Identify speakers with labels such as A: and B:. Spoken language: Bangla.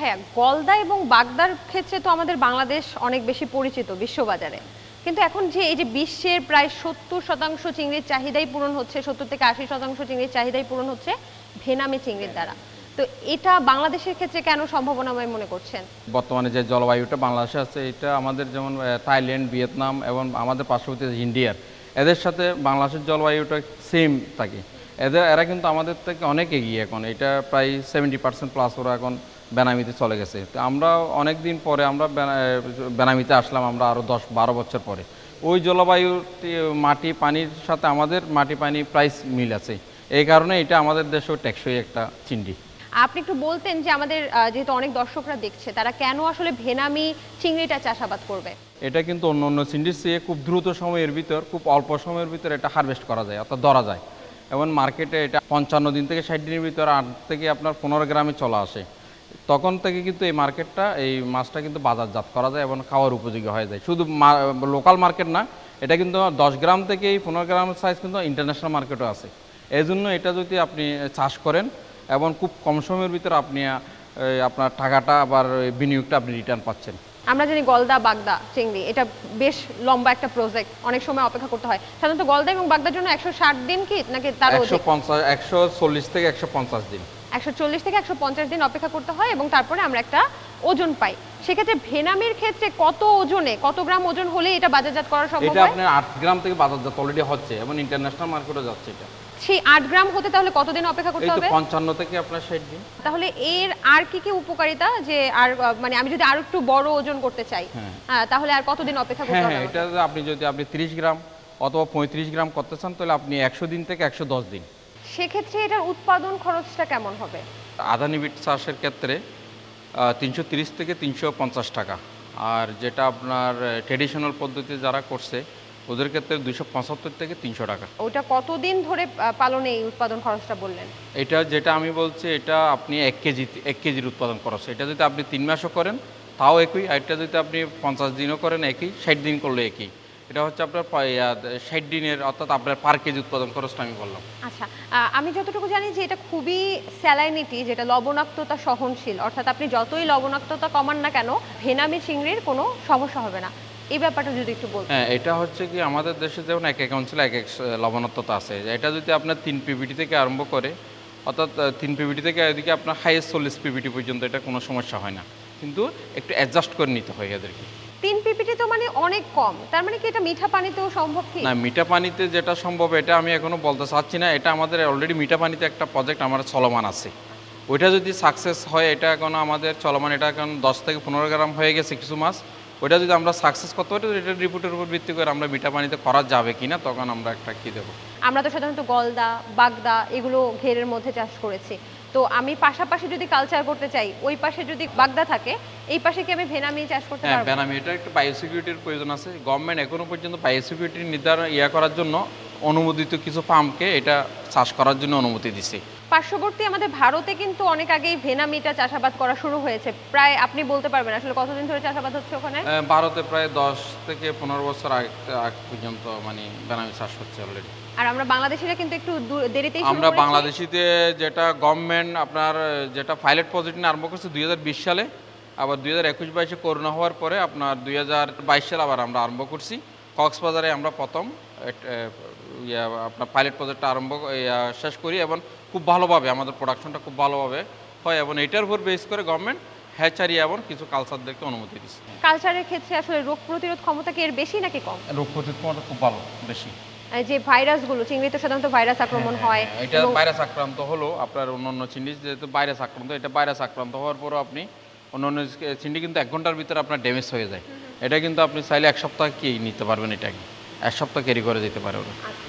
A: ভাইয়া গলদা এবং বাগদার ক্ষেত্রে তো আমাদের বাংলাদেশ অনেক বেশি পরিচিত বিশ্ববাজারে। কিন্তু এখন যে এই যে বিশ্বের প্রায় সত্তর শতাংশ চিংড়ির চাহিদাই পূরণ হচ্ছে, সত্তর থেকে আশি শতাংশ চিংড়ির চাহিদাই পূরণ হচ্ছে ভেনামি চিংড়ির দ্বারা। তো এটা বাংলাদেশের ক্ষেত্রে কেন সম্ভাবনাময় মনে করছেন?
B: বর্তমানে যে জলবায়ুটা বাংলাদেশে আছে, এটা আমাদের যেমন থাইল্যান্ড, ভিয়েতনাম এবং আমাদের পার্শ্ববর্তী ইন্ডিয়ার। এদের সাথে বাংলাদেশের জলবায়ুটা সেম থাকে। এদের, এরা কিন্তু আমাদের থেকে অনেক এগিয়ে এখন। এটা প্রায় সেভেন্টি পার্সেন্ট প্লাস ওরা এখন বেনামিতে চলে গেছে। তো আমরা অনেক দিন পরে আমরা বেনামিতে আসলাম আমরা আরও দশ বারো বছর পরে। ওই জলবায়ু মাটি পানির সাথে আমাদের মাটি পানি প্রাইস মিল আছে। এই কারণে এটা আমাদের দেশেও টেকসই একটা চিংড়ি।
A: আপনি একটু বলতেন যে আমাদের যেহেতু অনেক দর্শকরা দেখছে তারা কেন আসলে ভেনামি চিংড়িটা চাষাবাদ করবে?
B: এটা কিন্তু অন্য অন্য চিংড়ির চেয়ে খুব দ্রুত সময়ের ভিতর খুব অল্প সময়ের ভিতর এটা হারভেস্ট করা যায় অর্থাৎ ধরা যায়। এবং মার্কেটে এটা পঞ্চান্ন দিন থেকে ষাট দিনের ভিতর আট থেকে আপনার পনেরো গ্রামে চলে আসে। তখন থেকে কিন্তু এই মার্কেটটা এই মাছটা কিন্তু বাজারজাত করা যায় এবং খাওয়ার উপযোগী হয়ে যায়। শুধু লোকাল মার্কেট না এটা কিন্তু দশ গ্রাম থেকে এই পনেরো গ্রাম সাইজ কিন্তু ইন্টারন্যাশনাল মার্কেটও আছে। এই জন্য এটা যদি আপনি চাষ করেন এবং খুব কম সময়ের ভিতরে আপনি আপনার টাকাটা আবার বিনিয়োগটা আপনি রিটার্ন পাচ্ছেন।
A: আমরা জানি গলদা বাগদা চিংড়ি এটা বেশ লম্বা একটা প্রজেক্ট অনেক সময় অপেক্ষা করতে হয়। সাধারণত গলদা এবং বাগদার জন্য একশো ষাট দিন কি নাকি তার
B: একশো পঞ্চাশ একশো চল্লিশ থেকে একশো পঞ্চাশ দিন।
A: একশো চল্লিশ থেকে একশো পঞ্চাশ দিন অপেক্ষা করতে হয় এবং তারপরে আমরা একটা ওজন পাই। সেক্ষেত্রে ভেনামির ক্ষেত্রে কত ওজনে কত গ্রাম ওজন হলে এটা বাজারজাত করা সম্ভব
B: এটা আপনার আট গ্রাম থেকে বাজারজাত অলরেডি হচ্ছে এবং ইন্টারন্যাশনাল মার্কেটে যাচ্ছে এটা।
A: সেই আট গ্রাম হতে তাহলে কতদিন অপেক্ষা করতে হবে?
B: পঞ্চান্ন থেকে আপনার ষাট দিন।
A: তাহলে এর আর কি কি উপকারিতা যে আর মানে আমি যদি আরও একটু বড় ওজন করতে চাই
B: হ্যাঁ।
A: তাহলে আর কতদিন অপেক্ষা করতে
B: হ্যাঁ
A: হবে
B: হ্যাঁ এটা আপনি যদি আপনি তিরিশ গ্রাম অথবা পঁয়ত্রিশ গ্রাম করতে চান তাহলে আপনি একশো দিন থেকে একশো দশ দিন।
A: সেক্ষেত্রে এটার উৎপাদন খরচটা কেমন হবে?
B: আদানি বিট চাষের ক্ষেত্রে তিনশো তিরিশ থেকে তিনশো পঞ্চাশ টাকা। আর যেটা আপনার ট্রেডিশনাল পদ্ধতি যারা করছে ওদের ক্ষেত্রে দুশো পঁচাত্তর থেকে তিনশো টাকা।
A: ওটা কতদিন ধরে পালনে এই উৎপাদন খরচটা বললেন?
B: এটা যেটা আমি বলছি এটা আপনি এক কেজি এক কেজির উৎপাদন খরচ। এটা যদি আপনি তিন মাসও করেন তাও একই। আর এটা যদি আপনি পঞ্চাশ দিনও করেন একই। ষাট দিন করলে একই। এটা হচ্ছে আপনার ষাট দিনের অর্থাৎ আপনার পার কেজি উৎপাদন খরচটা আমি বললাম।
A: আচ্ছা আমি যতটুকু জানি যে এটা খুবই স্যালাইনিটি যেটা লবণাক্ততা সহনশীল। অর্থাৎ আপনি যতই লবণাক্ততা কমান না কেন ভেনামি চিংড়ির কোনো সমস্যা হবে না। এই ব্যাপারটা যদি একটু বলতেন।
B: হ্যাঁ এটা হচ্ছে কি আমাদের দেশে যেমন এক এক অঞ্চলে এক এক লবণাক্ততা আছে। এটা যদি আপনার তিন পিবিটি থেকে আরম্ভ করে অর্থাৎ তিন পিবিটি থেকে এদিকে আপনার হাইয়েস্ট চল্লিশ পিবিটি পর্যন্ত এটা কোনো সমস্যা হয় না। কিন্তু একটু অ্যাডজাস্ট করে নিতে হয় এদেরকে।
A: তিন পিপিটি তো মানে অনেক কম। তার মানে কি এটা মিঠা পানিতেও সম্ভব কি?
B: না মিঠা পানিতে যেটা সম্ভব এটা আমি এখনও বলতে চাচ্ছি না। এটা আমাদের অলরেডি মিঠা পানিতে একটা প্রজেক্ট আমার চলমান আছে। ওইটা যদি সাকসেস হয় এটা এখন আমাদের চলমান এটা এখন দশ থেকে পনেরো গ্রাম হয়ে গেছে কিছু মাস। ওইটা যদি আমরা সাকসেস করতে পারি এটা রিপোর্টের উপর ভিত্তি করে আমরা মিঠা পানিতে করা যাবে কিনা তখন আমরা একটা কি দেবো?
A: আমরা তো সাধারণত গলদা বাগদা এগুলো ঘেরের মধ্যে চাষ করেছি। তো আমি পাশাপাশি যদি কালচার করতে চাই ওই পাশে যদি বাগদা থাকে এই পাশে কি আমি ভেনামি চাষ করতে
B: হ্যাঁ
A: পারব?
B: বেনামি এটা একটা বায়োসিকিউরিটির প্রয়োজন আছে। গভর্নমেন্ট এখনও পর্যন্ত বায়োসিকিউরিটি নির্ধারণ ইয়া করার জন্য অনুমোদিত কিছু ফার্মকে এটা চাষ করার জন্য অনুমতি দিছে।
A: পার্শ্ববর্তী আমাদের ভারতে কিন্তু অনেক আগেই ভেনামিটা চাষাবাদ করা শুরু হয়েছে। প্রায় আপনি বলতে পারবেন আসলে কতদিন ধরে চাষাবাদ হচ্ছে ওখানে?
B: ভারতে প্রায় দশ থেকে পনেরো বছর আগ পর্যন্ত মানে বেনামি চাষ হচ্ছে অলরেডি
A: আর আমরা বাংলাদেশিরা কিন্তু একটু দেরিতেই শুরু
B: আমরা। বাংলাদেশিতে যেটা গভর্নমেন্ট আপনার যেটা পাইলট প্রজেক্ট নিয়ে আরম্ভ করছে দুই সালে আবার দুই হাজার একুশ বাইশে করোনা হওয়ার পরে আপনার দুই হাজার বাইশ সালে আবার আমরা আরম্ভ করছি। কক্সবাজারে আমরা প্রথম ইয়া আপনার পাইলট প্রজেক্টটা আরম্ভ শেষ করি এবং খুব ভালোভাবে আমাদের প্রোডাকশনটা খুব ভালোভাবে হয় এবং এটার উপর বেস করে গভর্নমেন্ট হ্যাচারি এবং কিছু কালচারদেরকে অনুমতি দিচ্ছে।
A: কালচারের ক্ষেত্রে আসলে রোগ প্রতিরোধ ক্ষমতা কি এর বেশি নাকি কম?
B: রোগ প্রতিরোধ ক্ষমতা খুব ভালো বেশি।
A: যে ভাইরাসগুলো চিংড়িতে সাধারণত ভাইরাস আক্রমণ হয়
B: হ্যাঁ, এটা ভাইরাস আক্রান্ত হলো আপনার অন্যান্য চিন্ডি যেহেতু ভাইরাস আক্রান্ত এটা ভাইরাস আক্রান্ত হওয়ার পরও আপনি অন্যান্য চিন্ডি কিন্তু এক ঘণ্টার ভিতরে আপনার ড্যামেজ হয়ে যায়। এটা কিন্তু আপনি চাইলে এক সপ্তাহ কি নিতে পারবেন এটাকে? এক সপ্তাহ ক্যারি করে যেতে পারে ওরা।
A: আচ্ছা।